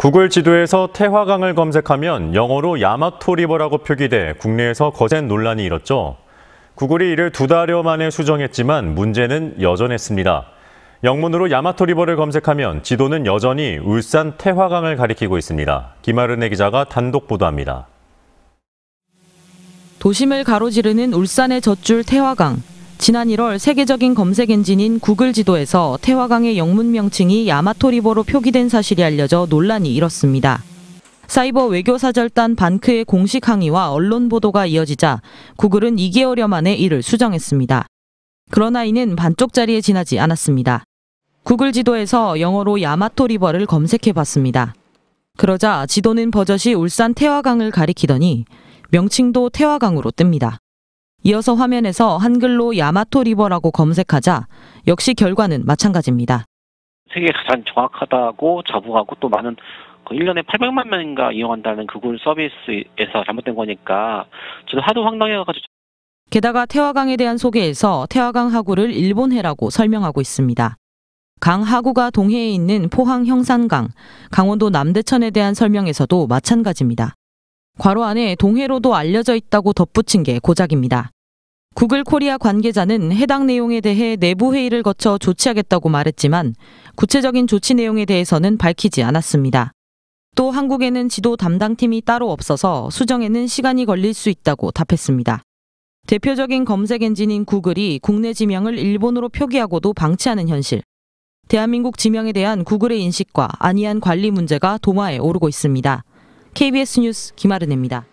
구글 지도에서 태화강을 검색하면 영어로 야마토 리버라고 표기돼 국내에서 거센 논란이 일었죠. 구글이 이를 두 달여 만에 수정했지만 문제는 여전했습니다. 영문으로 야마토 리버를 검색하면 지도는 여전히 울산 태화강을 가리키고 있습니다. 김아른의 기자가 단독 보도합니다. 도심을 가로지르는 울산의 젖줄 태화강. 지난 1월 세계적인 검색 엔진인 구글 지도에서 태화강의 영문 명칭이 야마토리버로 표기된 사실이 알려져 논란이 일었습니다. 사이버 외교사절단 반크의 공식 항의와 언론 보도가 이어지자 구글은 2개월여 만에 이를 수정했습니다. 그러나 이는 반쪽짜리에 지나지 않았습니다. 구글 지도에서 영어로 야마토리버를 검색해 봤습니다. 그러자 지도는 버젓이 울산 태화강을 가리키더니 명칭도 태화강으로 뜹니다. 이어서 화면에서 한글로 야마토 리버라고 검색하자 역시 결과는 마찬가지입니다. 세계 가장 정확하다고 자부하고 또 많은 그 1년에 800만 명인가 이용한다는 구글 서비스에서 잘못된 거니까 저도 하도 황당해가지고 게다가 태화강에 대한 소개에서 태화강 하구를 일본해라고 설명하고 있습니다. 강 하구가 동해에 있는 포항 형산강, 강원도 남대천에 대한 설명에서도 마찬가지입니다. 괄호 안에 동해로도 알려져 있다고 덧붙인 게 고작입니다. 구글 코리아 관계자는 해당 내용에 대해 내부 회의를 거쳐 조치하겠다고 말했지만 구체적인 조치 내용에 대해서는 밝히지 않았습니다. 또 한국에는 지도 담당팀이 따로 없어서 수정에는 시간이 걸릴 수 있다고 답했습니다. 대표적인 검색 엔진인 구글이 국내 지명을 일본어로 표기하고도 방치하는 현실. 대한민국 지명에 대한 구글의 인식과 안이한 관리 문제가 도마에 오르고 있습니다. KBS 뉴스 김아른입니다.